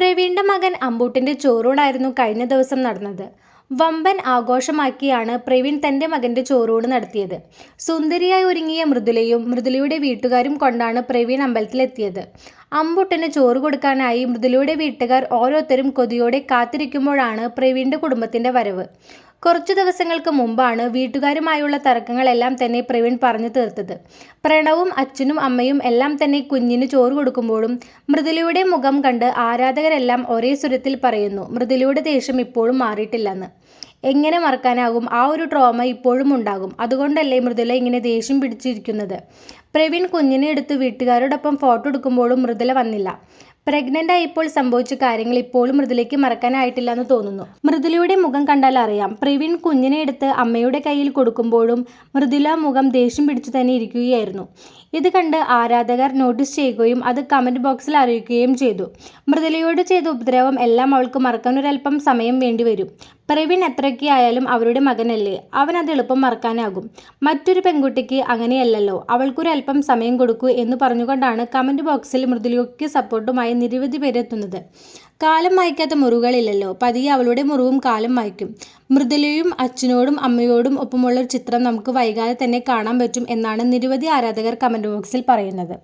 പ്രവീണിന്റെ മകൻ അമ്പൂട്ടിന്റെ ചോറൂടായിരുന്നു കഴിഞ്ഞ ദിവസം നടന്നത്. വമ്പൻ ആഘോഷമാക്കിയാണ് പ്രവീൺ തന്റെ മകന്റെ ചോറൂട് നടത്തിയത്. സുന്ദരിയായി ഒരുങ്ങിയ മൃദുലയും മൃദുലയുടെ വീട്ടുകാരും കൊണ്ടാണ് പ്രവീൺ അമ്പലത്തിലെത്തിയത്. അമ്പൂട്ടിന് ചോറ് കൊടുക്കാനായി മൃദുലയുടെ വീട്ടുകാർ ഓരോരുത്തരും കൊതിയോടെ കാത്തിരിക്കുമ്പോഴാണ് പ്രവീണിന്റെ കുടുംബത്തിന്റെ വരവ്. കുറച്ചു ദിവസങ്ങൾക്ക് മുമ്പാണ് വീട്ടുകാരുമായുള്ള തർക്കങ്ങളെല്ലാം തന്നെ പ്രവീൺ പറഞ്ഞു തീർത്തത്. പ്രണവും അച്ഛനും അമ്മയും എല്ലാം തന്നെ കുഞ്ഞിന് ചോറ് കൊടുക്കുമ്പോഴും മൃദുലയുടെ മുഖം കണ്ട് ആരാധകരെല്ലാം ഒരേ സ്വരത്തിൽ പറയുന്നു മൃദുലയുടെ ദേഷ്യം ഇപ്പോഴും മാറിയിട്ടില്ലെന്ന്. എങ്ങനെ മറക്കാനാകും? ആ ഒരു ട്രോമ ഇപ്പോഴും ഉണ്ടാകും. അതുകൊണ്ടല്ലേ മൃദുല ഇങ്ങനെ ദേഷ്യം പിടിച്ചിരിക്കുന്നത്? പ്രവീൺ കുഞ്ഞിനെ എടുത്ത് വീട്ടുകാരോടൊപ്പം ഫോട്ടോ എടുക്കുമ്പോഴും മൃദുല വന്നില്ല. പ്രഗ്നന്റ് ആയപ്പോൾ സംഭവിച്ച കാര്യങ്ങൾ ഇപ്പോഴും മൃദുലയ്ക്ക് മറക്കാനായിട്ടില്ല എന്ന് തോന്നുന്നു. മൃദുലയുടെ മുഖം കണ്ടാൽ അറിയാം. പ്രവീൺ കുഞ്ഞിനെ എടുത്ത് അമ്മയുടെ കയ്യിൽ കൊടുക്കുമ്പോഴും മൃദുല മുഖം ദേഷ്യം പിടിച്ചു തന്നെ ഇരിക്കുകയായിരുന്നു. ഇത് കണ്ട് ആരാധകർ നോട്ടീസ് ചെയ്യുകയും അത് കമന്റ് ബോക്സിൽ അറിയിക്കുകയും ചെയ്തു. മൃദുലയോട് ചെയ്ത ഉപദ്രവം എല്ലാം അവൾക്ക് മറക്കാൻ ഒരല്പം സമയം വേണ്ടിവരും. പ്രവീൺ എത്രയൊക്കെ ആയാലും അവരുടെ മകനല്ലേ? അവൻ അത് എളുപ്പം മറക്കാനാകും. മറ്റൊരു പെൺകുട്ടിക്ക് അങ്ങനെയല്ലല്ലോ. അവൾക്കൊരല്പം സമയം കൊടുക്കൂ എന്ന് പറഞ്ഞുകൊണ്ടാണ് കമന്റ് ബോക്സിൽ മൃദുലയ്ക്ക് സപ്പോർട്ടുമായി നിരവധി പേരെത്തുന്നത്. കാലം മായ്ക്കാത്ത മുറിവുകളില്ലല്ലോ. പതിയെ അവളുടെ മുറിവും കാലം മായ്ക്കും. മൃദുലയും അച്ഛനോടും അമ്മയോടും ഒപ്പമുള്ള ഒരു ചിത്രം നമുക്ക് വൈകാതെ തന്നെ കാണാൻ പറ്റും എന്നാണ് നിരവധി ആരാധകർ കമന്റ് ബോക്സിൽ പറയുന്നത്.